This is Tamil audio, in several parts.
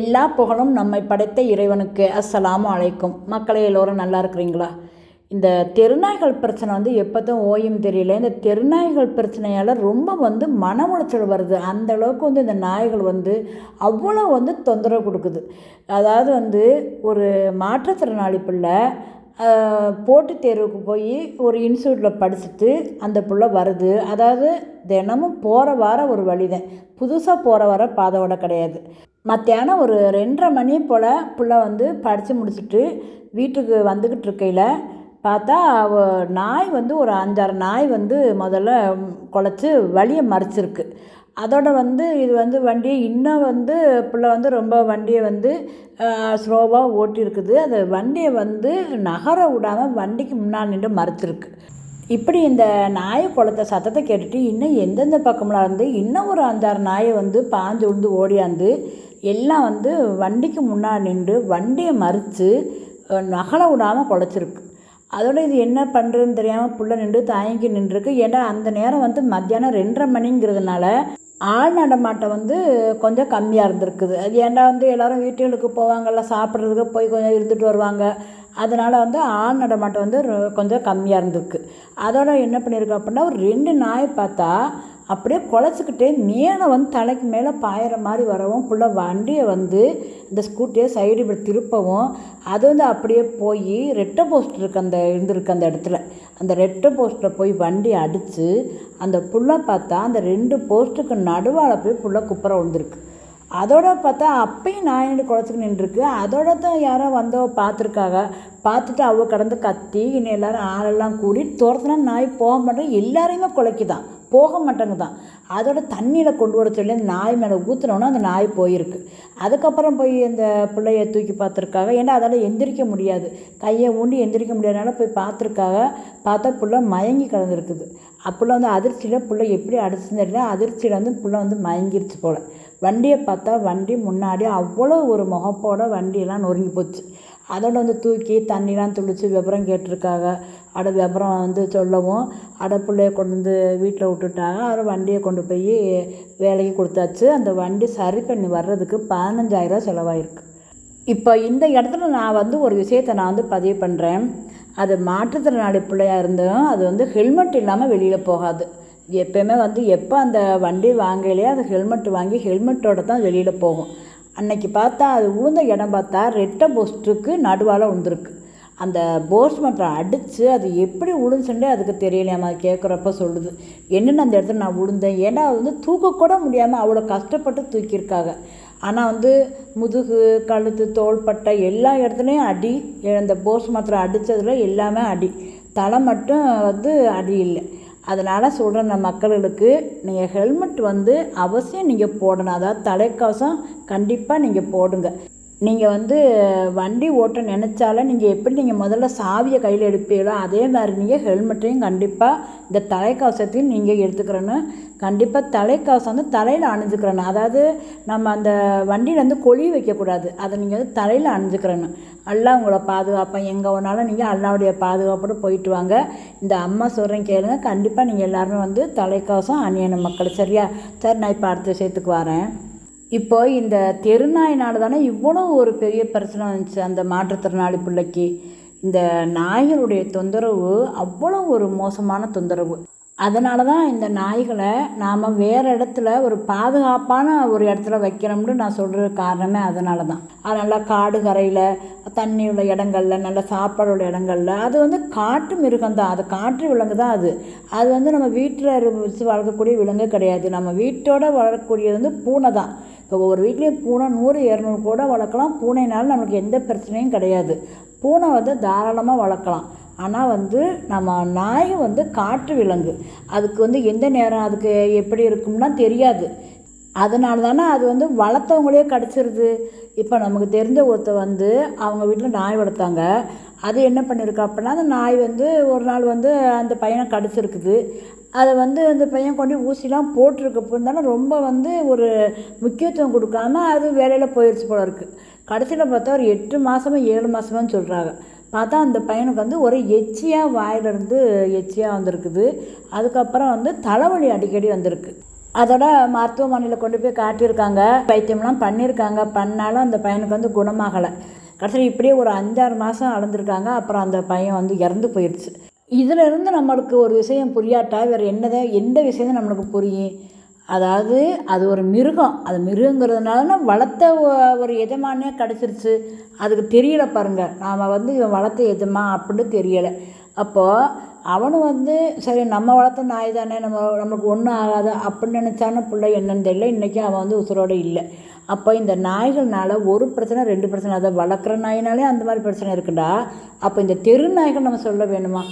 எல்லா புகழும் நம்மை படைத்த இறைவனுக்கு. அஸ்ஸலாமு அலைக்கும். மக்களே எல்லோரும் நல்லா இருக்கிறீங்களா? இந்த தெருநாய்கள் பிரச்சனை வந்து எப்போதும் ஓயும் தெரியல. இந்த தெருநாய்கள் பிரச்சனையால் ரொம்ப வந்து மன உளைச்சல் வருது. அந்த அளவுக்கு வந்து இந்த நாய்கள் வந்து அவ்வளோ வந்து தொந்தரவு கொடுக்குது. அதாவது வந்து ஒரு மாற்றுத்திறனாளி பிள்ளை போட்டித் தேர்வுக்கு போய் ஒரு இன்ஸ்டியூட்டில் படிச்சுட்டு அந்த பிள்ளை வருது. அதாவது தினமும் போகிற வார ஒரு வழிதான். புதுசாக போகிற வர பாதையோட கிடையாது. மத்தியானம் ஒரு ரெண்டரை மணி போல் பிள்ளை வந்து படித்து முடிச்சுட்டு வீட்டுக்கு வந்துக்கிட்டு இருக்கையில் பார்த்தா அவ நாய் வந்து ஒரு அஞ்சாறு நாய் வந்து முதல்ல குலைச்சி வழியை மறைச்சிருக்கு. அதோட வந்து இது வந்து வண்டியை இன்னும் வந்து பிள்ளை வந்து ரொம்ப வண்டியை வந்து ஸ்லோவாக ஓட்டியிருக்குது. அது வண்டியை வந்து நகர விடாமல் வண்டிக்கு முன்னால் நின்று மறைச்சிருக்கு இப்படி இந்த நாயை குளத்த சத்தத்தை கேட்டுட்டு இன்னும் எந்தெந்த பக்கம்லாம் இருந்து இன்னும் ஒரு அஞ்சாறு நாயை வந்து பாஞ்சு விழுந்து ஓடியாந்து எல்லாம் வந்து வண்டிக்கு முன்னாடி நின்று வண்டியை மறித்து நகல விடாமல் குலைச்சிருக்கு அதோட இது என்ன பண்ணுறதுன்னு தெரியாமல் புள்ள நின்று தயங்கி நின்றுருக்கு. ஏன்னா அந்த நேரம் வந்து மத்தியானம் ரெண்டரை மணிங்கிறதுனால ஆள் நடமாட்டம் வந்து கொஞ்சம் கம்மியாக இருந்திருக்குது. அது ஏன்னா வந்து எல்லோரும் வீட்டுகளுக்கு போவாங்கல்ல சாப்பிட்றதுக்கு போய் கொஞ்சம் இருந்துட்டு வருவாங்க. அதனால் வந்து ஆள் நடமாட்டம் வந்து ரொ- கொஞ்சம் கம்மியாக இருந்திருக்கு. அதோட என்ன பண்ணியிருக்கு அப்படின்னா ஒரு ரெண்டு நாய் பார்த்தா அப்படியே குலைச்சிக்கிட்டே மேலே வந்து தலைக்கு மேலே பாயிற மாதிரி வரவும் புள்ள வண்டியை வந்து இந்த ஸ்கூட்டியை சைடு இப்படி திருப்பவும் அது வந்து அப்படியே போய் ரெட்டை போஸ்ட் இருக்கு அந்த இருந்திருக்கு அந்த இடத்துல. அந்த ரெட்டை போஸ்ட்டில் போய் வண்டி அடித்து அந்த புள்ள பார்த்தா அந்த ரெண்டு போஸ்ட்டுக்கு நடுவால் போய் புள்ள குப்புற விழுந்திருக்கு. அதோட பார்த்தா அப்பயும் நாயினு குழச்சிக்கு நின்றுருக்கு? அதோட தான் யாரோ வந்தோ பார்த்துருக்காங்க பார்த்துட்டு அவள் கடந்து கத்தி இன்னும் எல்லாரும் ஆளெல்லாம் கூடி துரத்துனா நாய் போக மாட்டேன் எல்லாரையுமே குலைக்குதான். போக மாட்டேங்குதான் அதோட தண்ணியில் கொண்டு வர சொல்லி அந்த நாய் மேலே ஊற்றுனோன்னா அந்த நாய் போயிருக்கு. அதுக்கப்புறம் போய் அந்த பிள்ளைய தூக்கி பார்த்துருக்காங்க. ஏன்னா அதால் எந்திரிக்க முடியாது. கையை ஊண்டி எந்திரிக்க முடியாதனால போய் பார்த்துருக்காங்க. பார்த்தா பிள்ளை மயங்கி கிடந்திருக்குது. அப்போல்லாம் வந்து அதிர்ச்சியில் பிள்ளை எப்படி அடிச்சுன்னு தெரியல. அதிர்ச்சியில் வந்து பிள்ளை வந்து மயங்கிருச்சு போல். வண்டியை பார்த்தா வண்டி முன்னாடி அவ்வளோ ஒரு முகப்போட வண்டியெல்லாம் நொறுங்கி போச்சு. அதோட வந்து தூக்கி தண்ணிலாம் துளிச்சு விவரம் கேட்டிருக்காங்க. அட விபரம் வந்து சொல்லவும் அட பிள்ளைய கொண்டு வந்து வீட்டில் விட்டுட்டாங்க. அப்புறம் வண்டியை கொண்டு போய் வேலைக்கு கொடுத்தாச்சு. அந்த வண்டி சரி பண்ணி வர்றதுக்கு பதினஞ்சாயிரம் செலவாயிருக்கு. இப்போ இந்த இடத்துல நான் வந்து ஒரு விஷயத்தை நான் வந்து பதிவு பண்ணுறேன் அது மாற்றுத்திறனாளி பிள்ளையாக இருந்தும் அது வந்து ஹெல்மெட் இல்லாமல் வெளியில் போகாது. எப்பயுமே வந்து எப்போ அந்த வண்டி வாங்கலையே அது ஹெல்மெட் வாங்கி ஹெல்மெட்டோட தான் வெளியில் போகும். அன்னைக்கு பார்த்தா அது உளுந்த இடம் பார்த்தா ரெட்டை போஸ்ட்டுக்கு நடுவால் உழுந்துருக்கு. அந்த போர்ஸ் மட்டம் அடித்து அது எப்படி உளுந்துச்சுன்னே அதுக்கு தெரியலையாம்மா கேட்குறப்ப சொல்லுது. என்னென்ன அந்த இடத்துல நான் விழுந்தேன் ஏன்னா அது வந்து தூக்கக்கூட முடியாமல் அவ்வளோ கஷ்டப்பட்டு தூக்கியிருக்காங்க. ஆனால் வந்து முதுகு கழுத்து தோள்பட்டை எல்லா இடத்துலையும் அடி. அந்த போர்ஸ் மாத்திரம் அடித்ததில் எல்லாமே அடி. தலை மட்டும் வந்து அடி இல்லை. அதனால் சொல்கிறேன் நான் மக்களுக்கு நீங்கள் ஹெல்மெட் வந்து அவசியம் நீங்கள் போடணும். அதாவது தலைக்கவசம் கண்டிப்பாக நீங்கள் போடுங்க. நீங்கள் வந்து வண்டி ஓட்ட நினச்சாலே நீங்கள் எப்படி நீங்கள் முதல்ல சாவியை கையில் எடுப்பீங்களோ அதே மாதிரி நீங்கள் ஹெல்மெட்டையும் கண்டிப்பாக இந்த தலைக்கவசத்தையும் நீங்கள் எடுத்துக்கிறேன்னு கண்டிப்பாக தலைக்கவசம் வந்து தலையில் அணிஞ்சுக்கிறேன்னு அதாவது நம்ம அந்த வண்டியில் வந்து கொழி வைக்கக்கூடாது. அதை நீங்கள் வந்து தலையில் அணிஞ்சுக்கிறேன்னு எல்லாம் உங்களை பாதுகாப்பேன். எங்கே வேணாலும் நீங்கள் அல்லாவுடைய பாதுகாப்போடு போயிட்டு வாங்க. இந்த அம்மா சொல்கிறேன் கேளுங்க. கண்டிப்பாக நீங்கள் எல்லாருமே வந்து தலைக்கவசம் அணியணும் மக்கள். சரியா? சரி நான் இப்போ அடுத்த விஷயத்துக்கு வரேன். இப்போ இந்த தெருநாயினால தானே இவ்வளோ ஒரு பெரிய பிரச்சனை வந்துச்சு. அந்த மாற்றுத்திறனாளி பிள்ளைக்கு இந்த நாய்களுடைய தொந்தரவு அவ்வளோ ஒரு மோசமான தொந்தரவு. அதனால தான் இந்த நாய்களை நாம் வேறு இடத்துல ஒரு பாதுகாப்பான ஒரு இடத்துல வைக்கிறோம்னு நான் சொல்கிற காரணமே அதனால தான். அது நல்லா காடு கரையில் தண்ணி உள்ள இடங்கள்ல நல்ல சாப்பாடு உள்ள இடங்கள்ல அது வந்து காட்டு மிருகம் தான். அது காட்டு விலங்கு தான் அது. அது வந்து நம்ம வீட்டில் வச்சு வளர்க்கக்கூடிய விலங்கு கிடையாது. நம்ம வீட்டோட வளரக்கூடியது வந்து பூனை தான். இப்போ ஒவ்வொரு வீட்லேயும் பூனை நூறு இரநூறு கூட வளர்க்கலாம். பூனைனால நம்மளுக்கு எந்த பிரச்சனையும் கிடையாது. பூனை வந்து தாராளமாக வளர்க்கலாம். ஆனால் வந்து நம்ம நாய் வந்து காட்டு விலங்கு. அதுக்கு வந்து எந்த நேரம் அதுக்கு எப்படி இருக்கும்னா தெரியாது. அதனால தானே அது வந்து வளர்த்தவங்களே கிடச்சிருது. இப்போ நமக்கு தெரிஞ்ச ஒருத்தர் வந்து அவங்க வீட்டில் நாய் வளர்த்தாங்க. அது என்ன பண்ணியிருக்கு அப்படின்னா அந்த நாய் வந்து ஒரு நாள் வந்து அந்த பையனை கடிச்சிருக்குது. அதை வந்து அந்த பையன் கொண்டு ஊசிலாம் போட்டிருக்க. இருந்தாலும் ரொம்ப வந்து ஒரு முக்கியத்துவம் கொடுக்காம அது வேலையில் போயிடுச்சு போல இருக்குது கடைசியில் பார்த்தா ஒரு எட்டு மாதமும் ஏழு மாதமான்னு சொல்கிறாங்க பார்த்தா அந்த பையனுக்கு வந்து ஒரு எச்சியாக வாயிலிருந்து எச்சியாக வந்திருக்குது. அதுக்கப்புறம் வந்து தலைவலி அடிக்கடி வந்திருக்கு. அதோட மருத்துவமனையில் கொண்டு போய் காட்டியிருக்காங்க. வைத்தியம்லாம் பண்ணியிருக்காங்க. பண்ணாலும் அந்த பையனுக்கு வந்து குணமாகலை. கடைசியில் இப்படியே ஒரு அஞ்சாறு மாதம் அளந்துருக்காங்க அப்புறம் அந்த பையன் வந்து இறந்து போயிடுச்சு இதிலிருந்து நம்மளுக்கு ஒரு விஷயம் புரியாட்டா வேறு என்னதான் எந்த விஷயம் நம்மளுக்கு புரியும்? அதாவது அது ஒரு மிருகம். அது மிருகங்கிறதுனால வளர்த்த ஒரு எஜமானே கிடச்சிருச்சு. அதுக்கு தெரியலை பாருங்கள் நாம் வந்து இவன் வளர்த்த எஜமா அப்படின்னு தெரியலை. அப்போது அவனும் வந்து சரி நம்ம வளர்த்த நாய் தானே நம்ம நமக்கு ஒன்றும் ஆகாது அப்படின்னு நினச்சான பிள்ளை என்னன்னு தெரியல. இன்றைக்கி அவன் வந்து உசுரோடு இல்லை. அப்போ இந்த நாய்கள்னால ஒரு பிரச்சனை ரெண்டு பிரச்சனை. அதை வளர்க்குற நாயினாலே அந்த மாதிரி பிரச்சனை இருக்குடா. அப்போ இந்த தெரு நாய்கள் நம்ம சொல்ல வேணுமா?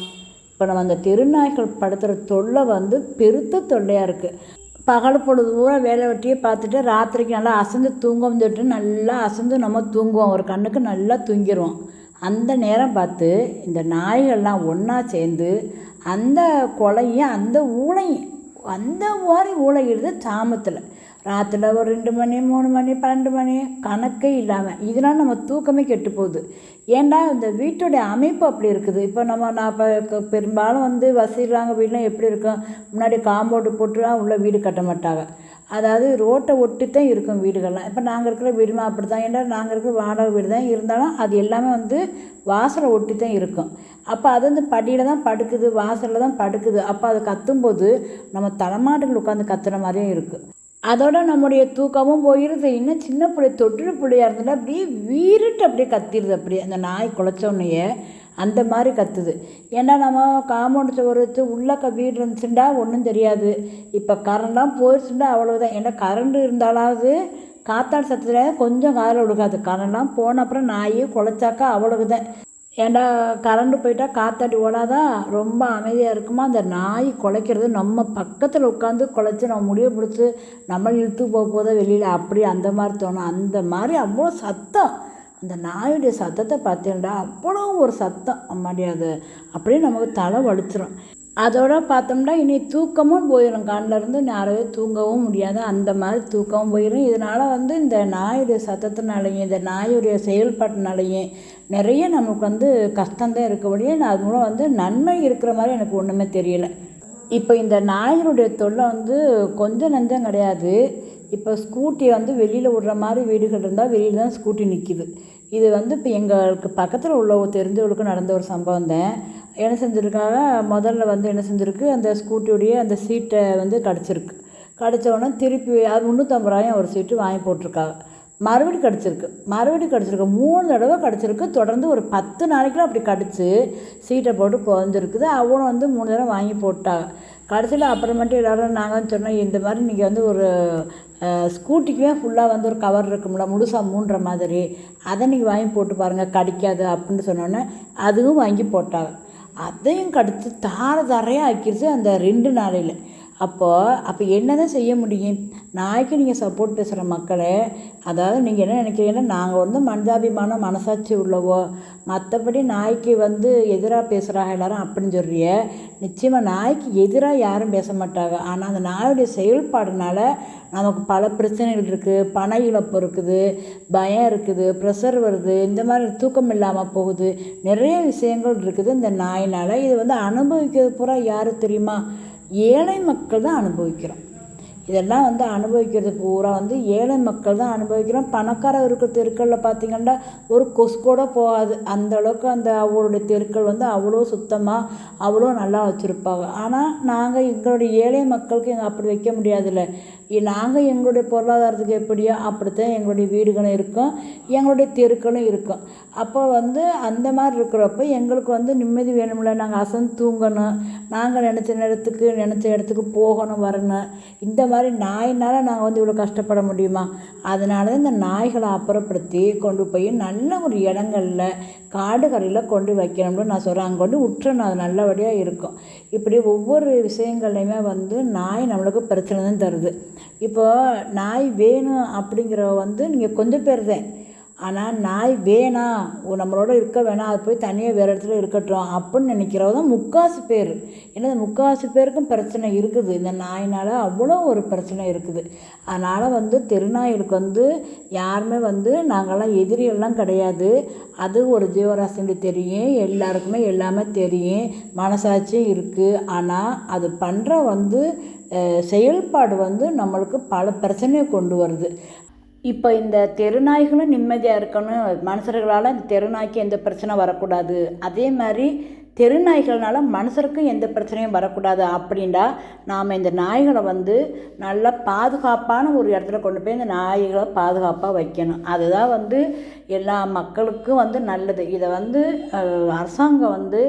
இப்போ நம்ம அந்த தெருநாய்கள் படுத்துகிற தொல்லை வந்து பெருத்த தொல்லையாக இருக்குது பகல் பொழுது பூரா வேலை வெட்டியே பார்த்துட்டு ராத்திரிக்கு நல்லா அசந்து தூங்க வந்துட்டு நல்லா அசந்து நம்ம தூங்குவோம். ஒரு கண்ணுக்கு நல்லா தூங்கிடுவோம் அந்த நேரம் பார்த்து இந்த நாய்கள்லாம் ஒன்றா சேர்ந்து அந்த கொலையும் அந்த ஊழையும் அந்த மாதிரி ஊழையிடுது சாமத்தில். ராத்திரி ஒரு ரெண்டு மணி மூணு மணி பன்னெண்டு மணி கணக்கே இல்லாமல் இதனால் நம்ம தூக்கமே கெட்டு போகுது. ஏண்டா இந்த வீட்டுடைய அமைப்பு அப்படி இருக்குது? இப்போ நம்ம நான் இப்போ பெரும்பாலும் வந்து வசதிலாங்க வீடுலாம் எப்படி இருக்கும்? முன்னாடி காம்பவுண்டு போட்டுலாம் உள்ள வீடு கட்ட மாட்டாங்க. அதாவது ரோட்டை ஒட்டி தான் இருக்கும் வீடுகள்லாம். இப்போ நாங்கள் இருக்கிற வீடுமா அப்படி தான் ஏன்டா நாங்கள் இருக்கிற வாடகை வீடு தான் இருந்தாலும் அது எல்லாமே வந்து வாசலை ஒட்டி தான் இருக்கும். அப்போ அது வந்து படியில் தான் படுக்குது வாசலில் தான் படுக்குது. அப்போ அது கத்தும்போது நம்ம தலைமாட்டுகள் உட்காந்து கத்துற மாதிரியும் இருக்குது அதோட நம்முடைய தூக்கமும் போயிடுது இன்னும் சின்ன பிள்ளை தொட்டுடு பிள்ளையாக இருந்தால் அப்படியே வீறிட்டு அப்படியே கத்திடுது அப்படியே. அந்த நாய் குலைச்சோன்னையே அந்த மாதிரி கத்துது. ஏன்னா நம்ம காம்பவுண்ட் சுவரத்து உள்ளக்க க வீடு இருந்துச்சுண்டா ஒன்றும் தெரியாது. இப்போ கரண்ட்லாம் போயிடுச்சுண்டா அவ்வளோதான் ஏன்னா கரண்ட் இருந்தாலாவது காத்தாடு சத்தத்தில் கொஞ்சம் காதில் விழுகாது கரண்ட்லாம் போன அப்புறம் நாய் குலைச்சாக்கா அவ்வளவுதான். ஏன்டா கரண்டு போயிட்டால் காத்தாடி ஓடாதா? ரொம்ப அமைதியாக இருக்குமா? அந்த நாய் குலைக்கிறது நம்ம பக்கத்தில் உட்காந்து குலைச்சி நம்ம முடிய பிடிச்சி நம்ம இழுத்து போக போதா வெளியில் அப்படி அந்த மாதிரி தோணும். அந்த மாதிரி அவ்வளோ சத்தம். அந்த நாயுடைய சத்தத்தை பார்த்தேன்டா. அவ்வளோ ஒரு சத்தம். அம்மாடி அது. அப்படியே நமக்கு தலை வலிச்சிரும். அதோட பார்த்தோம்னா இனி தூக்கமும் போயிடும் கண்ணில் இருந்து தூங்கவும் முடியாது. அந்த மாதிரி தூக்கவும் போயிடும் இதனால் வந்து இந்த நாயுடைய சத்தத்தினாலையும் இந்த நாயுடைய செயல்பாட்டினாலையும் நிறைய நமக்கு வந்து கஷ்டம்தான் இருக்கபடியே நான் அது மூலம் வந்து நன்மை இருக்கிற மாதிரி எனக்கு ஒன்றுமே தெரியல. இப்போ இந்த நாய்களுடைய தொல்லை வந்து கொஞ்சம் நஞ்சம் கிடையாது. இப்போ ஸ்கூட்டியை வந்து வெளியில் விடுற மாதிரி வீடுகள் இருந்தால் வெளியில் தான் ஸ்கூட்டி நிற்கிது இது வந்து இப்போ எங்களுக்கு பக்கத்தில் உள்ளவங்க தெரிஞ்சவங்களுக்கு நடந்த ஒரு சம்பவம் தான் என்ன செஞ்சுருக்காங்கன்னா முதல்ல வந்து என்ன செஞ்சுருக்கு? அந்த ஸ்கூட்டியுடைய அந்த சீட்டை வந்து கிடச்சிருக்கு. கிடச்ச உடனே திருப்பி அது முந்நூற்றம்பது ரூபாயும் ஒரு சீட்டு வாங்கி போட்டிருக்காங்க. மறுபடி கிடச்சிருக்கு. மறுபடி கிடச்சிருக்கு. மூணு தடவை கிடச்சிருக்கு. தொடர்ந்து ஒரு பத்து நாளைக்குலாம் அப்படி கடிச்சு சீட்டை போட்டு குறைஞ்சிருக்குது. அவனும் வந்து மூணு தடவை வாங்கி போட்டாங்க. கடைசியில் அப்புறமேட்டு எல்லோரும் நாங்கள் சொன்னோம் இந்த மாதிரி நீங்கள் வந்து ஒரு ஸ்கூட்டிக்குமே ஃபுல்லாக வந்து ஒரு கவர் இருக்கும்ல முழுசாக மூன்ற மாதிரி. அதை நீங்கள் வாங்கி போட்டு பாருங்கள் கடிக்காது. அப்படின்னு சொன்னோன்னே அதுவும் வாங்கி போட்டாங்க. அதையும் கடுத்து தார தாரையாக ஆக்கிடுச்சு அந்த ரெண்டு நாளையில். அப்போது அப்போ என்ன தான் செய்ய முடியும்? நாய்க்கு நீங்கள் சப்போர்ட் பேசுகிற மக்களே அதாவது நீங்கள் என்ன நினைக்கிறீங்கன்னா நாங்கள் வந்து மனிதாபிமான மனசாட்சி உள்ளவோ மற்றபடி நாய்க்கு வந்து எதிராக பேசுகிறாங்க எல்லாரும் அப்படின்னு சொல்றிய நிச்சயமாக நாய்க்கு எதிராக யாரும் பேச மாட்டாங்க. ஆனால் அந்த நாயுடைய செயல்பாடுனால நமக்கு பல பிரச்சனைகள் இருக்குது பண இழப்பு இருக்குது பயம் இருக்குது ப்ரெஷர் வருது இந்த மாதிரி தூக்கம் இல்லாமல் போகுது நிறைய விஷயங்கள் இருக்குது. இந்த நாயினால் இது வந்து அனுபவிக்கிறது பூரா யார் தெரியுமா? ஏழை மக்கள் தான் அனுபவிக்கிறோம். இதெல்லாம் வந்து அனுபவிக்கிறது பூரா வந்து ஏழை மக்கள் தான் அனுபவிக்கிறோம். பணக்கார இருக்கிற தெருக்களில் பார்த்தீங்கன்னா ஒரு கொசு கூட போகாது. அந்த அளவுக்கு அந்த அவருடைய தெருக்கள் வந்து அவ்வளோ சுத்தமாக அவ்வளோ நல்லா வச்சுருப்பாங்க. ஆனால் நாங்கள் எங்களுடைய ஏழை மக்களுக்கு எங்கள் அப்படி வைக்க முடியாதுல்ல. நாங்கள் எங்களுடைய பொருளாதாரத்துக்கு எப்படியோ அப்படித்தான் எங்களுடைய வீடுகளும் இருக்கும் எங்களுடைய தெருக்களும் இருக்கும். அப்போ வந்து அந்த மாதிரி இருக்கிறப்ப எங்களுக்கு வந்து நிம்மதி வேணும்ல நாங்கள் அசந்து தூங்கணும் நாங்கள் நினச்ச நேரத்துக்கு நினச்ச இடத்துக்கு போகணும் வரணும். இந்த மாதிரி நாயினால் நாங்கள் வந்து இவ்வளோ கஷ்டப்பட முடியுமா? அதனால தான் இந்த நாய்களை அப்புறப்படுத்தி கொண்டு போய் நல்ல ஒரு இடங்களில் காடு கரையில் கொண்டு வைக்கணும்னு நான் சொல்கிறேன் அங்கே கொண்டு விட்டுறணும் அது நல்லபடியாக இருக்கும். இப்படி ஒவ்வொரு விஷயங்கள்லையுமே வந்து நாய் நம்மளுக்கு பிரச்சனை தான் தருது. இப்போ நாய் வேணும் அப்படிங்கிற வந்து நீங்கள் கொஞ்சம் பேர் தான் ஆனால் நாய் வேணாம் நம்மளோட இருக்க வேணாம் அது போய் தனியாக வேறு இடத்துல இருக்கட்டும் அப்படின்னு நினைக்கிறவங்க தான் முக்காசு பேர். ஏன்னா முக்காசு பேருக்கும் பிரச்சனை இருக்குது. இந்த நாயினால் அவ்வளோ ஒரு பிரச்சனை இருக்குது. அதனால் வந்து தெருநாய்களுக்கு வந்து யாருமே வந்து நாங்கள்லாம் எதிரியெல்லாம் கிடையாது. அது ஒரு ஜீவராசின்னு தெரியும். எல்லாருக்குமே எல்லாமே தெரியும். மனசாட்சியும் இருக்குது ஆனால் அது பண்ணுற வந்து செயல்பாடு வந்து நம்மளுக்கு பல பிரச்சனையை கொண்டு வருது. இப்போ இந்த தெருநாய்களும் நிம்மதியாக இருக்கணும். மனுஷர்களால் இந்த தெருநாய்க்கு எந்த பிரச்சனை வரக்கூடாது. அதே மாதிரி தெரு நாய்கள்னால மனுஷருக்கும் எந்த பிரச்சனையும் வரக்கூடாது அப்படின்டா நாம் இந்த நாய்களை வந்து நல்லா பாதுகாப்பான ஒரு இடத்துல கொண்டு போய் இந்த நாய்களை பாதுகாப்பாக வைக்கணும். அதுதான் வந்து எல்லா மக்களுக்கும் வந்து நல்லது. இதை வந்து அரசாங்கம் வந்து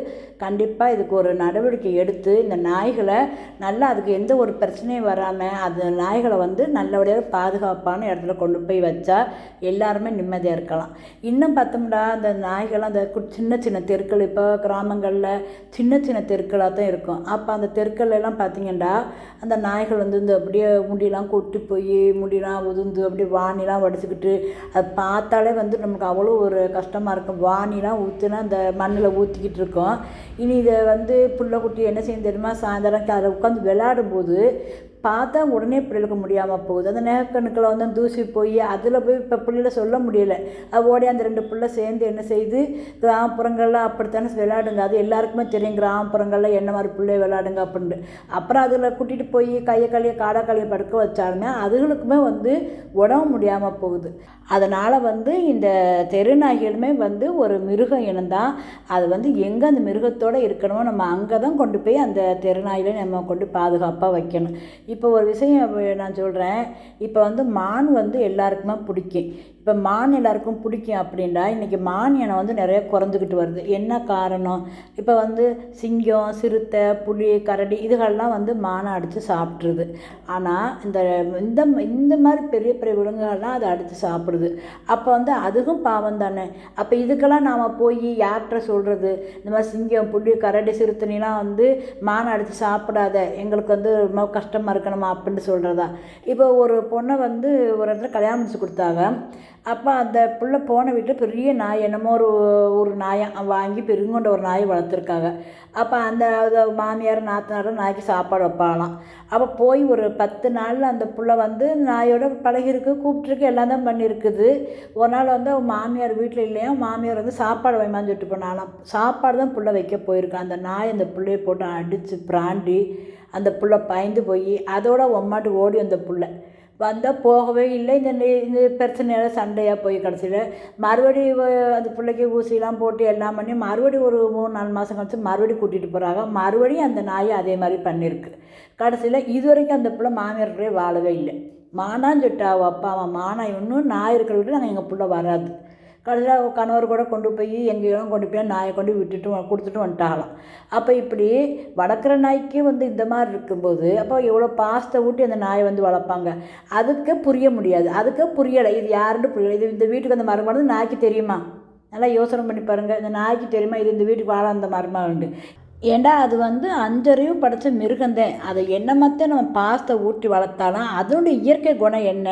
கண்டிப்பாக இதுக்கு ஒரு நடவடிக்கை எடுத்து இந்த நாய்களை நல்லா அதுக்கு எந்த ஒரு பிரச்சனையும் வராமல் அந்த நாய்களை வந்து நல்லபடியாக பாதுகாப்பான இடத்துல கொண்டு போய் வச்சா எல்லாருமே நிம்மதியாக இருக்கலாம். இன்னும் பார்த்தோம்னா அந்த நாய்கள் அந்த சின்ன சின்ன தெருக்கள் இப்போ கிராமங்கள் தெருக்களில் சின்ன சின்ன தெருக்களாக தான் இருக்கும். அப்போ அந்த தெருக்கள்லாம் எல்லாம் அந்த நாய்கள் வந்து இந்த அப்படியே முடியெல்லாம் கொட்டி போய் முடியெல்லாம் உதிர்ந்து அப்படியே வாணிலாம் வடிச்சுக்கிட்டு அது பார்த்தாலே வந்து நமக்கு அவ்வளோ ஒரு கஷ்டமாக இருக்கும். வாணிலாம் ஊற்றுனா அந்த மண்ணில் ஊற்றிக்கிட்டு இருக்கோம். இனி இதை வந்து புள்ள குட்டி என்ன செய்யும் தெரியுமா? சாயந்தரம் அதை உட்காந்து விளையாடும்போது பார்த்தா உடனே பிள்ளைகளுக்கு முடியாமல் போகுது. அந்த நேக்கணுக்களை வந்து தூசி போய் அதில் போய் இப்போ பிள்ளைகள சொல்ல முடியல. அது ஓடி அந்த ரெண்டு பிள்ளை சேர்ந்து என்ன செய்யுது கிராமப்புறங்களில் அப்படித்தானே விளையாடுங்க. அது எல்லாருக்குமே தெரியும் கிராமப்புறங்களில் என்ன மாதிரி பிள்ளை விளையாடுங்க அப்படின்ட்டு. அப்புறம் அதில் கூட்டிகிட்டு போய் கையை களியை காடா களியை படுக்க வச்சாலுமே அதுகளுக்குமே வந்து உடம்பு முடியாமல் போகுது. அதனால் வந்து இந்த தெருநாய்களுமே வந்து ஒரு மிருக இனம்தான் அது வந்து எங்கே அந்த மிருகத்தோடு இருக்கணுமோ நம்ம அங்கே தான் கொண்டு போய் அந்த தெருநாயில நம்ம கொண்டு பாதுகாப்பாக வைக்கணும். இப்போ ஒரு விஷயம் நான் சொல்கிறேன் இப்போ வந்து மான் வந்து எல்லாருக்குமே பிடிக்கும். இப்போ மான் எல்லாருக்கும் பிடிக்கும் அப்படின்னா இன்றைக்கி மான் இனம் வந்து நிறைய குறைஞ்சிக்கிட்டு வருது. என்ன காரணம்? இப்போ வந்து சிங்கம் சிறுத்தை புலி கரடி இதுகள்லாம் வந்து மானை அடித்து சாப்பிட்ருது ஆனால் இந்த இந்த இந்த மாதிரி பெரிய பெரிய விலங்குகள்லாம் அதை அடித்து சாப்பிடுது. அப்போ வந்து அதுவும் பாவம் தானே? அப்போ இதுக்கெல்லாம் நாம் போய் யார்கிட்ட சொல்கிறது இந்த மாதிரி சிங்கம் புலி கரடி சிறுத்தைலாம் வந்து மானை அடித்து சாப்பிடாத எங்களுக்கு வந்து ரொம்ப கஷ்டமாக இருக்கணுமா அப்படின்னு சொல்கிறதா இப்போ ஒரு பொண்ணை வந்து ஒரு இடத்துல கல்யாணம் முடிச்சு கொடுத்தாங்க. அப்போ அந்த பிள்ளை போன வீட்டில் பெரிய நாய் என்னமோ ஒரு ஒரு நாயை வாங்கி பெருங்கொண்ட ஒரு நாயை வளர்த்துருக்காங்க. அப்போ அந்த அது மாமியார் நாத்தனாரும் நாய்க்கு சாப்பாடு வைப்பாங்களாம். அப்போ போய் ஒரு பத்து நாளில் அந்த புள்ள வந்து நாயோட பழகிருக்கு கூப்பிட்ருக்கு எல்லாம் தான் பண்ணியிருக்குது. ஒரு நாள் வந்து அவன் மாமியார் வீட்டில் இல்லையா மாமியார் வந்து சாப்பாடு வைமான்னு சொல்லிட்டு போனாலாம் சாப்பாடு தான் புள்ள வைக்க போயிருக்கான் அந்த நாய் அந்த பிள்ளையை போட்டு அடித்து பிராண்டி அந்த புள்ள பயந்து போய் அதோட ஒம்மாட்டு ஓடி அந்த புள்ள. வந்தால் போகவே இல்லை. இந்த இந்த பிரச்சனையால சண்டையாக போய் கடைசியில் மறுபடி அந்த பிள்ளைக்கு ஊசிலாம் போட்டு எல்லாம் பண்ணி மறுபடி ஒரு மூணு நாலு மாதம் கழிச்சு மறுபடி கூட்டிகிட்டு போகிறாங்க மறுபடியும் அந்த நாயை அதே மாதிரி பண்ணியிருக்கு கடைசியில் இது வரைக்கும் அந்த பிள்ளை மாமியார்கிட்டே வாழவே இல்லை. மானான்னு சொல்லிட்டா அவள் அப்பா அவன் மானா இன்னும் நாய் இருக்கிற விட்டு நாங்கள் எங்கள் பிள்ளை வராது. கடைசியில் கணவர் கூட கொண்டு போய் எங்கேயும் கொண்டு போய் நாயை கொண்டு விட்டுட்டு கொடுத்துட்டு வந்துட்டாகலாம் அப்போ இப்படி வளர்க்குற நாய்க்கு வந்து இந்த மாதிரி இருக்கும்போது அப்போ எவ்வளோ பாசத்தை ஊட்டி அந்த நாயை வந்து வளர்ப்பாங்க? அதுக்கு புரிய முடியாது. அதுக்கு புரியலை. இது யாருன்னு புரியலை. இது இந்த வீட்டுக்கு அந்த மரமானது நாய்க்கு தெரியுமா? நல்லா யோசனை பண்ணி பாருங்கள் இந்த நாய்க்கு தெரியுமா? இது இந்த வீட்டுக்கு வாழ அந்த மரமாக உண்டு ஏண்டா அது வந்து அஞ்சறிவு படைச்ச மிருகந்தேன் அதை என்னமத்த நம்ம பாசத்தை ஊட்டி வளர்த்தாலும் அதனுடைய இயற்கை குணம் என்ன?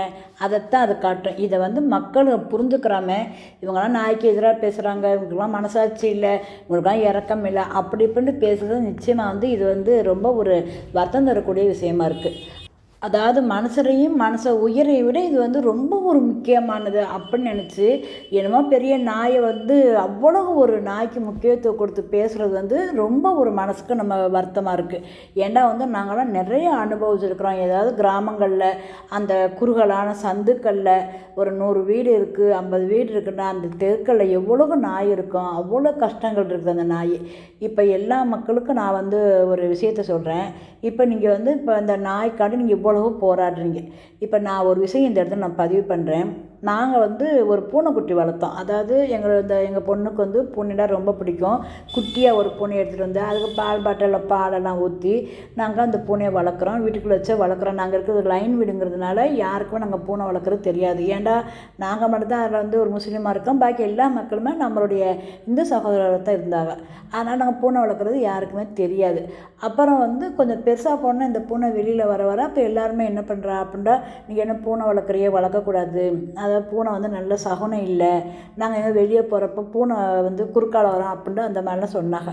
அதைத்தான் அது காட்டும். இதை வந்து மக்கள் புரிஞ்சுக்கிறாமே. இவங்கெல்லாம் நாய்க்கு எதிராக பேசுகிறாங்க இவங்களுக்குலாம் மனசாட்சி இல்லை. இவங்களுக்குலாம் இறக்கம் இல்லை. அப்படி இப்படின்னு பேசுகிறது நிச்சயமாக வந்து இது வந்து ரொம்ப ஒரு வருத்தம் தரக்கூடிய விஷயமா இருக்குது அதாவது மனுஷரையும் மனசை உயிரை விட இது வந்து ரொம்ப ஒரு முக்கியமானது அப்படின்னு நினச்சி என்னமோ பெரிய நாயை வந்து அவ்வளோ ஒரு நாய்க்கு முக்கியத்துவம் கொடுத்து பேசுகிறது வந்து ரொம்ப ஒரு மனசுக்கு நம்ம வருத்தமாக இருக்குது ஏன்னா வந்து நாங்களாம் நிறைய அனுபவிச்சிருக்கிறோம். ஏதாவது கிராமங்களில் அந்த குறுகலான சந்துக்களில் ஒரு நூறு வீடு இருக்குது ஐம்பது வீடு இருக்குன்னா அந்த தெருக்களில் எவ்வளோ நாய் இருக்கும் அவ்வளோ கஷ்டங்கள் இருக்குது அந்த நாய். இப்போ எல்லா மக்களுக்கும் நான் வந்து ஒரு விஷயத்த சொல்கிறேன் இப்போ நீங்கள் வந்து இப்போ அந்த நாய்க்காண்டி நீங்கள் இவ்வளவு போராடுறீங்க? இப்போ நான் ஒரு விஷயம் இந்த இடத்துல நான் பதிவு பண்ணுறேன் நாங்கள் வந்து ஒரு பூனைக்குட்டி வளர்த்தோம். அதாவது எங்கள் இந்த எங்கள் பொண்ணுக்கு வந்து பூனைனா ரொம்ப பிடிக்கும். குட்டியாக ஒரு பூனை எடுத்துகிட்டு வந்து அதுக்கு பால் பாட்டிலில் பாலெல்லாம் ஊற்றி நாங்கள் அந்த பூனையை வளர்க்குறோம். வீட்டுக்குள்ளே வச்சு வளர்க்குறோம். நாங்கள் இருக்கிறது லைன் வீடுங்கிறதுனால யாருக்குமே நாங்கள் பூனை வளர்க்குறது தெரியாது. ஏன்டா நாங்கள் மட்டும்தான் அதில் வந்து ஒரு முஸ்லீமாக இருக்கோம். பாக்கி எல்லா மக்களுமே நம்மளுடைய இந்து சகோதரர் தான் இருந்தாங்க. அதனால் நாங்கள் பூனை வளர்க்குறது யாருக்குமே தெரியாது. அப்புறம் வந்து கொஞ்சம் பெருசாக போனால் இந்த பூனை வெளியில் வர வர அப்போ எல்லாருமே என்ன பண்ணுறா அப்படின்னா நீங்கள் என்ன பூனை வளர்க்குறியே? வளர்க்கக்கூடாது. அதை அதாவது பூனை வந்து நல்ல சகுனம் இல்லை. நாங்கள் எங்கே வெளியே போகிறப்ப பூனை வந்து குறுக்கால வரோம் அப்படின்ட்டு அந்த மாதிரிலாம் சொன்னாங்க.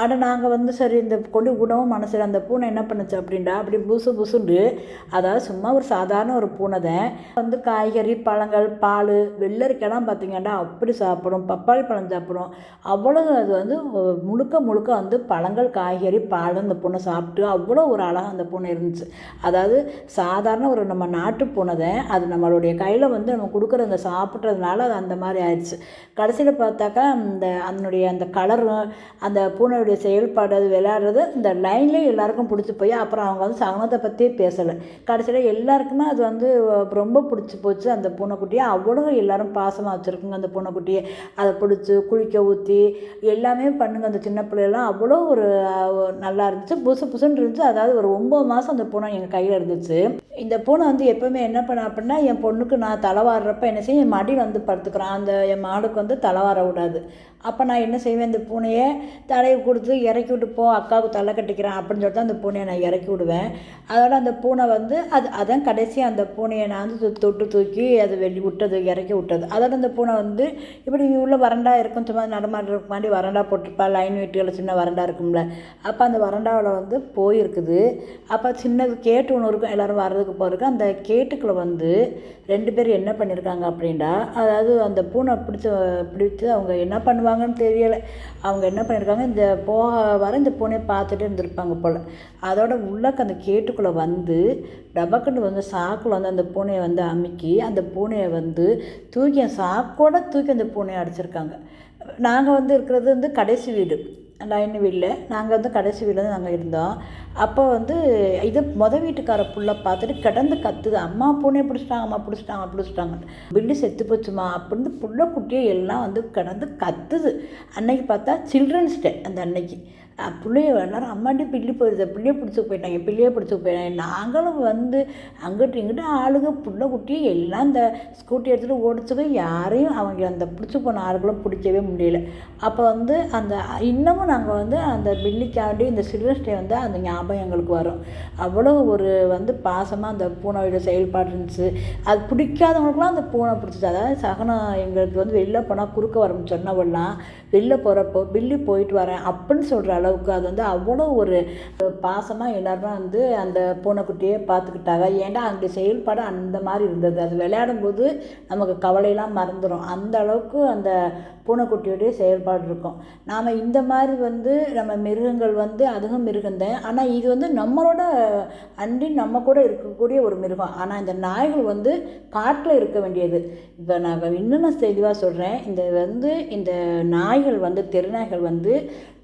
ஆனால் நாங்கள் வந்து சரி இந்த கொண்டு உணவும் மனசு அந்த பூனை என்ன பண்ணுச்சு அப்படின்டா அப்படி புசு புசுண்டு அதாவது சும்மா ஒரு சாதாரண ஒரு பூனை தான். வந்து காய்கறி பழங்கள் பால் வெள்ளரிக்கெல்லாம் பார்த்திங்கன்னா அப்படி சாப்பிடும். பப்பாளி பழம் சாப்பிடும். அவ்வளோ அது வந்து முழுக்க முழுக்க வந்து பழங்கள் காய்கறி பால் அந்த பூனை சாப்பிட்டு அவ்வளோ ஒரு அழகாக அந்த பூனை இருந்துச்சு. அதாவது சாதாரண ஒரு நம்ம நாட்டு பூனை தான். அது நம்மளுடைய கையில் வந்து நம்ம கொடுக்குற அந்த சாப்பிட்றதுனால அது அந்த மாதிரி ஆயிடுச்சு. கடைசியில் பார்த்தாக்கா அந்த அதனுடைய அந்த கலரும் அந்த பூனையுடைய செயல்பாடு அது விளையாடுறது இந்த லைன்லேயே எல்லாருக்கும் பிடிச்சி போய் அப்புறம் அவங்க வந்து சகனத்தை பற்றியே பேசலை. கடைசியில் எல்லாருக்குமே அது வந்து ரொம்ப பிடிச்சி போச்சு அந்த பூனைக்குட்டியை. அவ்வளோ எல்லோரும் பாசமாக வச்சுருக்குங்க அந்த பூனைக்குட்டியை. அதை பிடிச்சி குளிக்க ஊற்றி எல்லாமே பண்ணுங்க. அந்த சின்ன பிள்ளையெல்லாம் அவ்வளோ ஒரு நல்லா இருந்துச்சு. புதுசு புதுசுன்னு இருந்துச்சு. அதாவது ஒரு ஒம்பது மாதம் அந்த பூனை எங்கள் கையில் இருந்துச்சு. இந்த பூனை வந்து எப்போவுமே என்ன பண்ண அப்படின்னா என் பொண்ணுக்கு நான் தலைவாடுறப்ப என்ன செய்யும் என் மடியில் வந்து படுத்துக்கிறான். அந்த என் மாடுக்கு வந்து தலைவார விடாது. அப்போ நான் என்ன செய்வேன்? இந்த பூனையை தலையை கொடுத்து இறக்கி விட்டு போ அக்காவுக்கு தலை கட்டிக்கிறேன் அப்படின்னு சொல்லிட்டு அந்த பூனையை நான் இறக்கி விடுவேன். அதோட அந்த பூனை வந்து அது அதான் கடைசி அந்த பூனையை நான் வந்து தொ- தொட்டு தூக்கி அது வெளி விட்டது இறக்கி விட்டது. அதோட அந்த பூனை வந்து இப்படி உள்ள வறண்டா இருக்கும் சும்மா நடமாடி இருக்க மாதிரி வறண்டா போட்டிருப்பா. லைன் வீட்டுகளில் சின்ன வறண்டா இருக்கும்ல. அப்போ அந்த வறண்டாவில் வந்து போயிருக்குது. அப்போ சின்னது கேட்டு ஒன்று இருக்கும் எல்லோரும் வர்றதுக்கு போகிறதுக்கு அந்த கேட்டுக்குள்ளே வந்து ரெண்டு பேர் என்ன பண்ணியிருக்காங்க அப்படின்டா அதாவது அந்த பூனை பிடிச்ச பிடிச்சி அவங்க என்ன பண்ணுவாங்க பண்ணுவாங்கன்னு தெரியலை. அவங்க என்ன பண்ணியிருக்காங்க இந்த போக வர இந்த பூனையை பார்த்துட்டு இருந்திருப்பாங்க போல். அதோட உள்ளக்க அந்த கேட்டுக்குள்ளே வந்து டபக்குன்னு வந்து சாக்கில் வந்து அந்த பூனையை வந்து அமுக்கி அந்த பூனையை வந்து தூக்கி சாக்கோட தூக்கி அந்த பூனையை அடிச்சிருக்காங்க. நாங்கள் வந்து இருக்கிறது வந்து கடைசி வீடு. லைன் வீட்டில் நாங்கள் வந்து கடைசி வீட்டில் தான் நாங்கள் இருந்தோம். அப்போ வந்து இது மொதல் வீட்டுக்கார புள்ள பார்த்துட்டு கிடந்து கத்துது. அம்மா பூனே பிடிச்சிட்டாங்க அம்மா பிடிச்சிட்டாங்க பிடிச்சிட்டாங்க பில்லு செத்து போச்சுமா? அப்படின்னு புள்ள குட்டியை எல்லாம் வந்து கிடந்து கத்துது. அன்னைக்கு பார்த்தா சில்ட்ரன்ஸ் டே அந்த அன்னைக்கு. பிள்ளைய எல்லாரும் அம்மாண்டி பில்லி போயிடுது பிள்ளைய பிடிச்சி போயிட்டாங்க. பிள்ளைய பிடிச்சி போயிட்டாங்க. நாங்களும் வந்து அங்கிட்டு இங்கிட்டு ஆளுங்க புள்ள குட்டியை எல்லாம் இந்த ஸ்கூட்டி எடுத்துகிட்டு ஓடிச்சுக்க யாரையும் அவங்க அந்த பிடிச்சி போன ஆளுகளும் பிடிக்கவே முடியல. அப்போ வந்து அந்த இன்னமும் நாங்கள் வந்து அந்த பில்லிக்காண்டி இந்த சில்ட்ரன்ஸ் டே வந்து அந்த ஞாபகம் எங்களுக்கு வரும். அவ்வளோ ஒரு வந்து பாசமாக அந்த பூனையோட செயல்பாடு இருந்துச்சு. அது பிடிக்காதவங்களுக்குலாம் அந்த பூனை பிடிச்சிச்சு. அதாவது சகனம் எங்களுக்கு வந்து வெளில போனால் குறுக்க வரணும்னு சொன்னவெல்லாம் வெளில போகிறப்போ பில்லி போயிட்டு வரேன் அப்படின்னு சொல்கிற அளவுக்கு அது வந்து அவ்வளோ ஒரு பாசமாக எல்லாருமே வந்து அந்த பூனைக்குட்டியே பார்த்துக்கிட்டாங்க. ஏன்டா அந்த செயல்பாடு அந்த மாதிரி இருந்தது. அது விளையாடும்போது நமக்கு கவலையெல்லாம் மறந்துடும் அந்த அளவுக்கு அந்த பூனைக்குட்டியோடைய செயல்பாடு இருக்கும். நாம் இந்த மாதிரி வந்து நம்ம மிருகங்கள் வந்து அதுவும் மிருகந்தேன் ஆனால் இது வந்து நம்மளோட அண்டி நம்ம கூட இருக்கக்கூடிய ஒரு மிருகம். ஆனால் இந்த நாய்கள் வந்து காட்டில் இருக்க வேண்டியது. இப்போ நான் இன்னும் நான் தெளிவாக சொல்கிறேன் இந்த வந்து இந்த நாய்கள் வந்து தெருநாய்கள் வந்து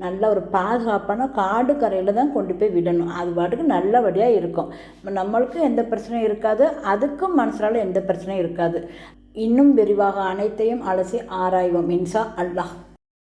நல்ல ஒரு பா பாதுகாப்பான காடு கரையில் தான் கொண்டு போய் விடணும். அது பாட்டுக்கு நல்லபடியாக இருக்கும். நம்மளுக்கும் எந்த பிரச்சனையும் இருக்காது. அதுக்கும் மனசரால் எந்த பிரச்சனையும் இருக்காது. இன்னும் விரிவாக அனைத்தையும் அலசி ஆராய்வோம். மின்சா அல்லாஹ்.